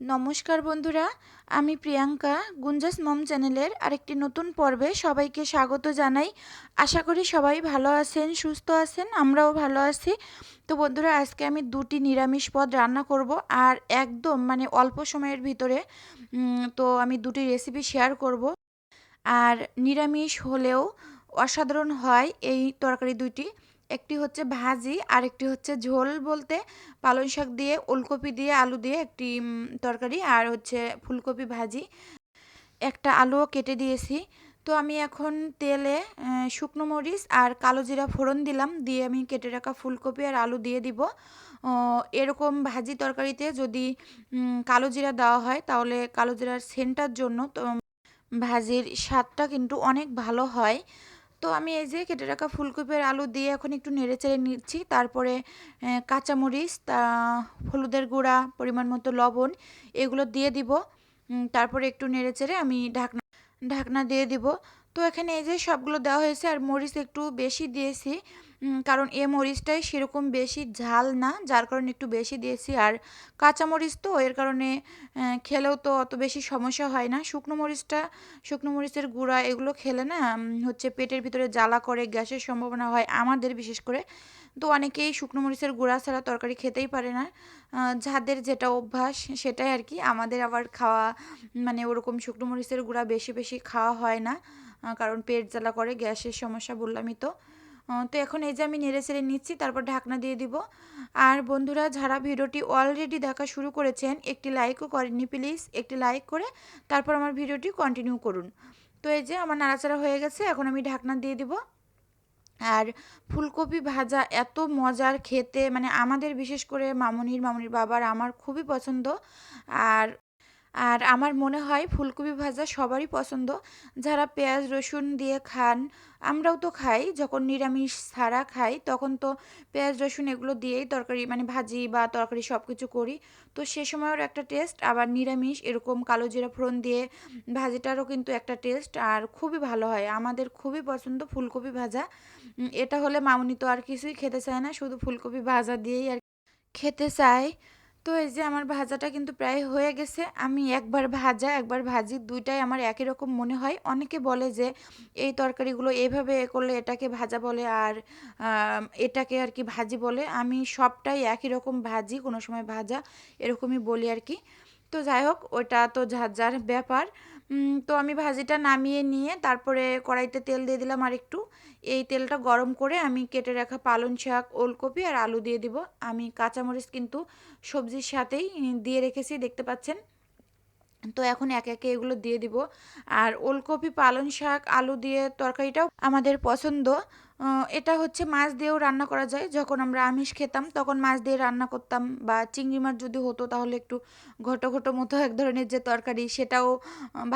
নমস্কার বন্ধুরা, আমি প্রিয়াঙ্কা। গুঞ্জাস মম চ্যানেলের আরেকটি নতুন পর্বে সবাইকে স্বাগত জানাই। আশা করি সবাই ভালো আছেন, সুস্থ আছেন, আমরাও ভালো আছি। তো বন্ধুরা, আজকে আমি দুটি নিরামিষ পদ রান্না করব আর একদম মানে অল্প সময়ের ভিতরে তো আমি দুটি রেসিপি শেয়ার করব। আর নিরামিষ হলেও অসাধারণ হয় এই তরকারি দুইটি। একটি হচ্ছে ভাজি আর একটি হচ্ছে ঝোল বলতে পালং শাক দিয়ে, ওলকপি দিয়ে, আলু দিয়ে একটি তরকারি আর হচ্ছে ফুলকপি ভাজি। একটা আলুও কেটে দিয়েছি। তো আমি এখন তেলে শুকনো মরিচ আর কালো জিরা ফোড়ন দিলাম। দিয়ে আমি কেটে রাখা ফুলকপি আর আলু দিয়ে দিব। এরকম ভাজি তরকারিতে যদি কালো জিরা দেওয়া হয় তাহলে কালো জিরার সেন্টার জন্য তো, ভাজির স্বাদটা কিন্তু অনেক ভালো হয়। তো আমি এই যে কেটে রাখা ফুলকপির আলু দিয়ে এখন একটু নেড়ে চেড়ে নিচ্ছি। তারপরে কাঁচামরিচ, তা, হলুদের গুঁড়া, পরিমাণ মতো লবণ, এগুলো দিয়ে দিব। তারপরে একটু নেড়ে চেড়ে আমি ঢাকনা ঢাকনা দিয়ে দিব। তো এখানে এই যে সবগুলো দেওয়া হয়েছে আর মরিচ একটু বেশি দিয়েছি কারণ এ মরিচটাই সেরকম বেশি ঝাল না, যার কারণে একটু বেশি দিয়েছি। আর কাঁচা মরিচ তো, এর কারণে খেলেও তো অত বেশি সমস্যা হয় না। শুকনো মরিচটা, শুকনো মরিচের গুঁড়া এগুলো খেলে না হচ্ছে পেটের ভিতরে জ্বালা করে, গ্যাসের সম্ভাবনা হয় আমাদের বিশেষ করে। তো অনেকেই শুকনো মরিচের গুঁড়া ছাড়া তরকারি খেতেই পারে না। যাদের যেটা অভ্যাস সেটাই আর কি। আমাদের আবার খাওয়া মানে ওরকম শুকনো মরিচের গুঁড়া বেশি বেশি খাওয়া হয় না। কারণ পেট জ্বালা করে, গ্যাসের সমস্যা বললামই তো। তো এখন এই যে আমি নেড়ে চেড়ে নিচ্ছি, তারপর ঢাকনা দিয়ে দিব। আর বন্ধুরা, যারা ভিডিওটি অলরেডি দেখা শুরু করেছেন, একটি লাইকও করেননি প্লিজ একটি লাইক করে তারপর আমার ভিডিওটি কন্টিনিউ করুন। তো এই যে আমার নাড়াচাড়া হয়ে গেছে, এখন আমি ঢাকনা দিয়ে দিব। আর ফুলকপি ভাজা এত মজার খেতে মানে আমাদের বিশেষ করে মামনির মামনির বাবার, আমার খুবই পছন্দ। আর আর আমার মনে হয় ফুলকপি ভাজা সবারই পছন্দ। যারা পেঁয়াজ, রসুন দিয়ে খান, আমরাও তো খাই। যখন নিরামিষ ছাড়া খাই, তখন তো পেঁয়াজ, রসুন এগুলো দিয়েই তরকারি মানে ভাজি বা তরকারি সব কিছু করি। তো সে সময়ও একটা টেস্ট। আবার নিরামিষ, এরকম কালো জিরা ফোড়ন দিয়ে ভাজিটারও কিন্তু একটা টেস্ট। আর খুবই ভালো হয়। আমাদের খুবই পছন্দ ফুলকপি ভাজা। এটা হলে মামুনি তো আর কিছুই খেতে চায় না। শুধু ফুলকপি ভাজা দিয়েই আর খেতে চায়। তো এই যে আমার ভাজাটা কিন্তু প্রায় হয়ে গেছে। আমি একবার ভাজা, একবার ভাজি, দুইটাই আমার একই রকম মনে হয়। অনেকে বলে যে এই তরকারিগুলো এইভাবে করলে এটাকে ভাজা বলে আর এটাকে আর কি ভাজি বলে। আমি সবটাই একই রকম ভাজি, কোনো সময় ভাজা, এরকমই বলি আর কি। তো যাই হোক, ওটা তো যার যার ব্যাপার। তো আমি ভাজিটা নামিয়ে নিয়ে তারপরে কড়াইতে তেল দিয়ে দিলাম আর একটু এই তেলটা গরম করে আমি কেটে রাখা পালং শাক, ওলকপি আর আলু দিয়ে দিব। আমি কাঁচামরিচ কিন্তু সবজির সাথেই দিয়ে রেখেছি, দেখতে পাচ্ছেন। তো এখন একে একে এগুলো দিয়ে দিব। আর ওলকপি, পালং শাক, আলু দিয়ে তরকারিটাও আমাদের পছন্দ। এটা হচ্ছে মাছ দিয়েও রান্না করা যায়। যখন আমরা আমিষ খেতাম, তখন মাছ দিয়ে রান্না করতাম বা চিংড়ি মাছ যদি হতো তাহলে একটু ঘটো ঘটো মতো এক ধরনের যে তরকারি সেটাও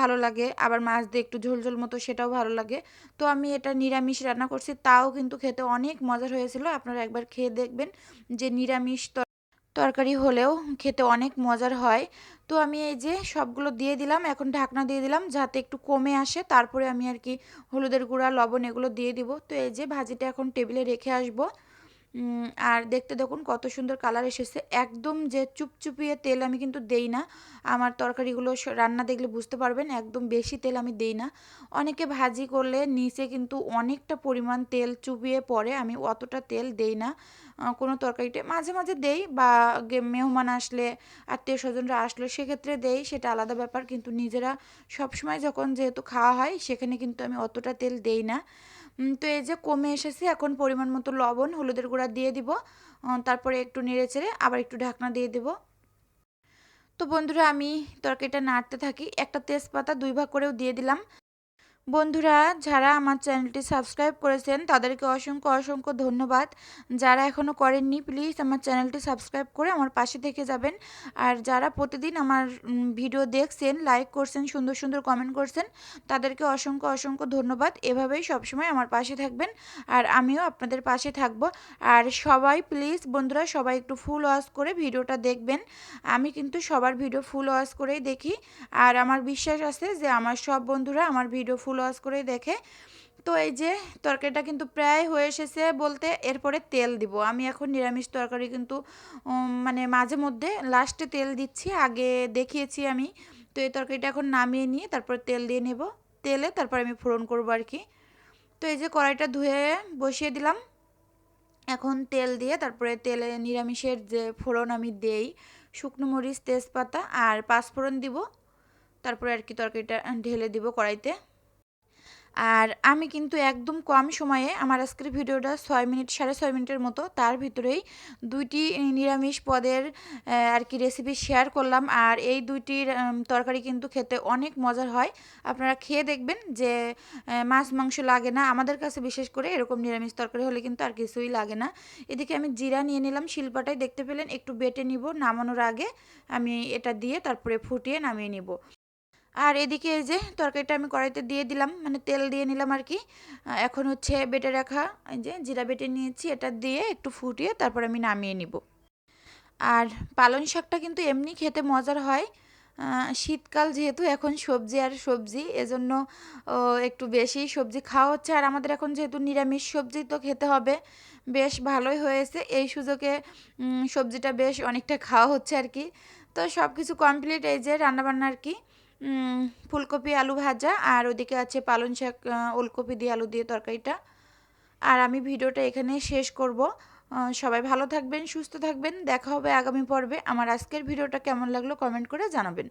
ভালো লাগে। আবার মাছ দিয়ে একটু ঝোল ঝোল মতো সেটাও ভালো লাগে। তো আমি এটা নিরামিষ রান্না করছি। তাও কিন্তু খেতে অনেক মজার হয়েছিল। আপনারা একবার খেয়ে দেখবেন যে নিরামিষ তরকারি হলেও খেতে অনেক মজার হয়। তো আমি এই যে সবগুলো দিয়ে দিলাম, এখন ঢাকনা দিয়ে দিলাম যাতে একটু কমে আসে। তারপরে আমি আর কি হলুদের গুঁড়া, লবণ এগুলো দিয়ে দিব। তো এই যে ভাজিটা এখন টেবিলে রেখে আসব। আর দেখতে দেখুন কত সুন্দর কালার এসেছে। একদম যে চুপচুপিয়ে তেল আমি কিন্তু দেই না। আমার তরকারিগুলো রান্না দেখলে বুঝতে পারবেন, একদম বেশি তেল আমি দেই না। অনেকে ভাজি করলে নিচে কিন্তু অনেকটা পরিমাণ তেল চুপিয়ে পড়ে আমি অতটা তেল দেই না। কোনো তরকারিতে মাঝে মাঝে দেই বা মেহমান আসলে, আত্মীয় স্বজনরা আসলে সেক্ষেত্রে দেই, সেটা আলাদা ব্যাপার। কিন্তু নিজেরা সবসময় যখন যেহেতু খাওয়া হয়, সেখানে কিন্তু আমি অতটা তেল দেই না। তো এই যে কমে এসেছে, এখন পরিমাণ মতো লবণ, হলুদের গুঁড়া দিয়ে দিব। তারপরে একটু নেড়ে চেড়ে আবার একটু ঢাকনা দিয়ে দেব। তো বন্ধুরা, আমি তরকারিটা নাড়তে থাকি। একটা তেজপাতা দুই ভাগ করেও দিয়ে দিলাম। বন্ধুরা, যারা আমার চ্যানেলটি সাবস্ক্রাইব করেছেন, তাদেরকে অসংখ্য অসংখ্য ধন্যবাদ। যারা এখনও করেননি, প্লিজ আমার চ্যানেলটি সাবস্ক্রাইব করে আমার পাশে থেকে যাবেন। আর যারা প্রতিদিন আমার ভিডিও দেখছেন, লাইক করছেন, সুন্দর সুন্দর কমেন্ট করছেন, তাদেরকে অসংখ্য অসংখ্য ধন্যবাদ। এভাবেই সবসময় আমার পাশে থাকবেন। আর আমিও আপনাদের পাশে থাকব। আর সবাই, প্লিজ বন্ধুরা, সবাই একটু ফুল ওয়াশ করে ভিডিওটা দেখবেন। আমি কিন্তু সবার ভিডিও ফুল ওয়াশ করেই দেখি। আর আমার বিশ্বাস আছে যে আমার সব বন্ধুরা আমার ভিডিও ফুল ওয়াশ করে দেখে। তো এই যে তরকারিটা কিন্তু প্রায় হয়ে এসেছে বলতে এরপরে তেল দিব। আমি এখন নিরামিষ তরকারি কিন্তু মানে মাঝে মধ্যে লাস্টে তেল দিচ্ছি, আগে দেখিয়েছি আমি। তো এই তরকারিটা এখন নামিয়ে নিয়ে তারপর তেল দিয়ে নেব। তেলে তারপর আমি ফোড়ন করব আর কি। তো এই যে কড়াইটা ধুয়ে বসিয়ে দিলাম। এখন তেল দিয়ে তারপরে তেলে নিরামিষের যে ফোড়ন আমি দেই, শুকনো মরিচ, তেজপাতা আর পাঁচফোড়ন দিব। তারপরে আর কি তরকারিটা ঢেলে দিব কড়াইতে। আর আমি কিন্তু একদম কম সময়ে আমার আজকের ভিডিওটা ছয় মিনিট, সাড়ে ছয় মিনিটের মতো, তার ভিতরেই দুইটি নিরামিষ পদের আর কি রেসিপি শেয়ার করলাম। আর এই দুইটির তরকারি কিন্তু খেতে অনেক মজার হয়। আপনারা খেয়ে দেখবেন যে মাছ, মাংস লাগে না। আমাদের কাছে বিশেষ করে এরকম নিরামিষ তরকারি হলে কিন্তু আর কিছুই লাগে না। এদিকে আমি জিরা নিয়ে নিলাম শিলপাটায় দেখতে পেলেন, একটু বেটে নিব, নামানোর আগে আমি এটা দিয়ে তারপরে ফুটিয়ে নামিয়ে নিব। আর এদিকে এই যে তরকারিটা আমি কড়াইতে দিয়ে দিলাম মানে তেল দিয়ে নিলাম আর কি। এখন হচ্ছে বেটে রাখা এই যে জিরা বেটে নিয়েছি, এটা দিয়ে একটু ফুটিয়ে তারপর আমি নামিয়ে নিব। আর পালং শাকটা কিন্তু এমনি খেতে মজার হয়। শীতকাল যেহেতু এখন সবজি আর সবজি, এজন্য একটু বেশি সবজি খাওয়া হচ্ছে। আর আমাদের এখন যেহেতু নিরামিষ সবজি তো খেতে হবে, বেশ ভালোই হয়েছে। এই সুযোগে সবজিটা বেশ অনেকটা খাওয়া হচ্ছে আর কি। তো সব কিছু কমপ্লিট এই যে রান্নাবান্না আর কি। ফুলকপি, আলু ভাজা, আর ওদিকে আছে পালং শাক ওলকপি দিয়ে আলু দিয়ে তরকারিটা। আর আমি ভিডিওটা এখানে শেষ করব। সবাই ভালো থাকবেন, সুস্থ থাকবেন। দেখা হবে আগামী পর্বে। আমার আজকের ভিডিওটা কেমন লাগল কমেন্ট করে জানাবেন।